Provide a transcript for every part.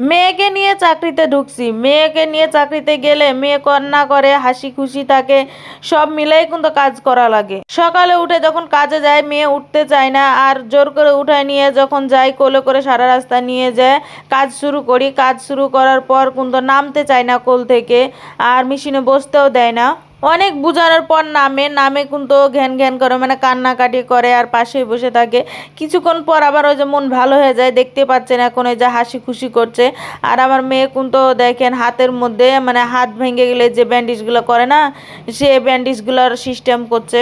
মেয়েকে নিয়ে চাকরিতে ঢুকছি। মেয়েকে নিয়ে চাকরিতে গেলে মেয়ে কন্যা করে, হাসি খুশি থাকে, সব মিলেই কিন্তু কাজ করা লাগে। সকালে উঠে যখন কাজে যায়, মেয়ে উঠতে চায় না, আর জোর করে উঠায় নিয়ে যখন যাই কোলে করে সারা রাস্তা নিয়ে যায়, কাজ শুরু করি। কাজ শুরু করার পর কিন্তু নামতে চায় না কোল থেকে, আর মেশিনে বসতেও দেয় না। অনেক বুঝানোর পর নামে নামে কিন্তু ঘ্যান ঘ্যান করে মানে কান্নাকাটি করে আর পাশেই বসে থাকে। কিছুক্ষণ পর আবার ওই যে মন ভালো হয়ে যায়, দেখতে পাচ্ছেন এখন ওই যে হাসি খুশি করছে। আর আমার মেয়ে কিন্তু দেখেন হাতের মধ্যে মানে হাত ভেঙে গেলে যে ব্যান্ডেজগুলো করে না, সে ব্যান্ডেজগুলোর সিস্টেম করছে।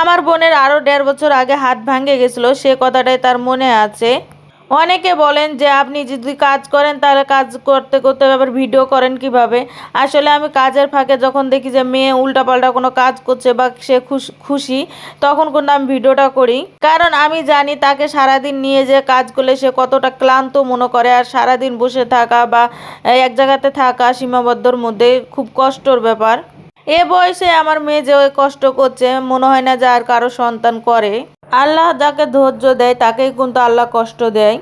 আমার বোনের আরও দেড় বছর আগে হাত ভাঙে গেছিল, সে কথাটাই তার মনে আছে। অনেকে বলেন যে আপনি যদি কাজ করেন, তাহলে কাজ করতে করতে আবার ভিডিও করেন কীভাবে? আসলে আমি কাজের ফাঁকে যখন দেখি যে মেয়ে উল্টাপাল্টা কোনো কাজ করছে বা সে খুশ- তখন কিন্তু আমি ভিডিওটা করি। কারণ আমি জানি তাকে সারাদিন নিয়ে যে কাজ করলে সে কতটা ক্লান্ত মনে করে, আর সারাদিন বসে থাকা বা এক জায়গাতে থাকা সীমাবদ্ধর মধ্যে খুব কষ্টর ব্যাপার। এ বয়সে আমার মেয়ে যে কষ্ট করছে, মনে হয় না যে আর কারও সন্তান করে। আল্লাহ যাকে ধৈর্য দেয়, তাকেই কিন্তু আল্লাহ কষ্ট দেয়।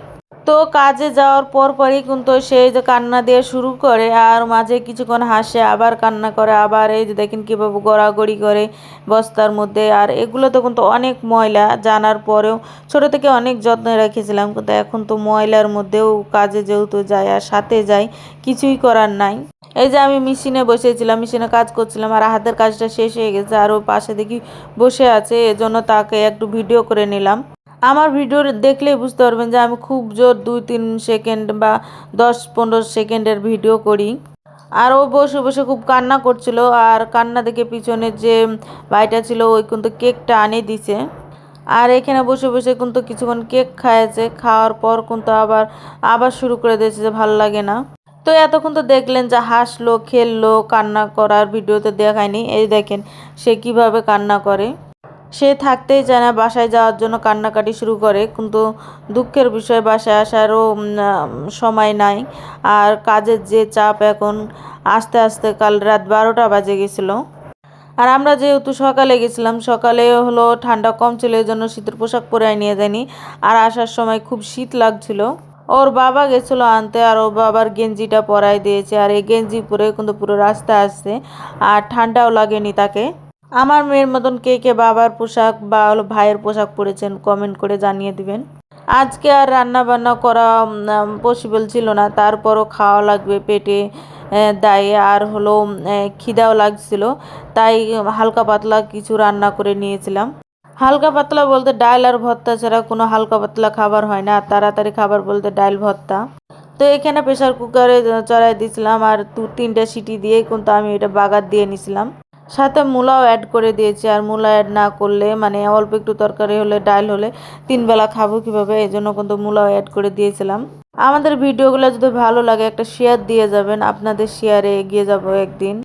তো কাজে যাওয়ার পর পরই কিন্তু সেই যে কান্না দিয়ে শুরু করে আর মাঝে কিছুক্ষণ হাসে, আবার কান্না করে, আবার এই যে দেখেন কীভাবে গড়াগড়ি করে বস্তার মধ্যে। আর এগুলো তো কিন্তু অনেক ময়লা, জানার পরেও ছোট থেকে অনেক যত্নে রেখেছিলাম, কিন্তু এখন তো ময়লার মধ্যেও কাজে যেহেতু যায় আর সাথে যায়, কিছুই করার নাই। এই যে আমি মেশিনে বসেছিলাম, মেশিনে কাজ করছিলাম আর হাতের কাজটা শেষ হয়ে গেছে, আর ও পাশে দেখি বসে আছে, এজন্য তাকে একটু ভিডিও করে নিলাম। আমার ভিডিও দেখলেই বুঝতে পারবেন যে আমি খুব জোর দুই, তিন সেকেন্ড বা দশ, পনেরো সেকেন্ডের ভিডিও করি। আর ও বসে বসে খুব কান্না করছিল আর কান্না দেখে পিছনে যে ভাইটা ছিল, ওই কিন্তু কেকটা আনে দিছে। আর এখানে বসে বসে কিন্তু কিছুক্ষণ কেক খাইছে। খাওয়ার পর কিন্তু আবার আবার শুরু করে দিয়েছে যে ভালো লাগে না। তো এতক্ষণ তো দেখলেন যে হাসলো, খেললো, কান্না করার ভিডিওতে দেখায়নি। এই দেখেন সে কীভাবে কান্না করে। সে থাকতেই চায় না বাসায় যাওয়ার জন্য কান্নাকাটি শুরু করে, কিন্তু দুঃখের বিষয়, বাসায় আসারও সময় নাই। আর কাজের যে চাপ এখন, আস্তে আস্তে কাল রাত বারোটা বাজে গেছিল। আর আমরা যেহেতু সকালে গেছিলাম, সকালে হলো ঠান্ডা কম ছিল এই জন্য শীতের পোশাক পরে নিয়ে যায়নি আর আসার সময় খুব শীত লাগছিল। ওর বাবা গেছিল আনতে, আর ওর বাবার গেঞ্জিটা পরাই দিয়েছে। আর এই গেঞ্জি পরে কিন্তু পুরো রাস্তা আসছে আর ঠান্ডাও লাগেনি তাকে। আমার মেয়ের মতন কে কে বাবার পোশাক বা হলো ভাইয়ের পোশাক পরেছেন কমেন্ট করে জানিয়ে দিবেন। আজকে আর রান্না বান্না করা পসিবল ছিল না। তারপরও খাওয়া লাগবে পেটে দায়ে আর হলো খিদাও লাগছিল। তাই হালকা পাতলা কিছু রান্না করে নিয়েছিলাম। হালকা পাতলা বলতে ডাল আর ভর্তা ছাড়া কোনো হালকা পাতলা খাবার হয় না। তাড়াতাড়ি খাবার বলতে ডাল, ভর্তা। তো এখানে প্রেশার কুকারে চড়াই দিয়েছিলাম আর দু তিনটে সিটি দিয়েই কিন্তু আমি এটা বাগার দিয়ে নিছিলাম। সাথে মূলাও অ্যাড করে দিয়েছি। আর মূলা অ্যাড না করলে মানে অল্প একটু তরকারি হলে, ডাল হলে তিনবেলা খাব কীভাবে? এই জন্য কিন্তু মূলাও অ্যাড করে দিয়েছিলাম। আমাদের ভিডিওগুলো যদি ভালো লাগে, একটা শেয়ার দিয়ে যাবেন। আপনাদের শেয়ারে এগিয়ে যাব একদিন।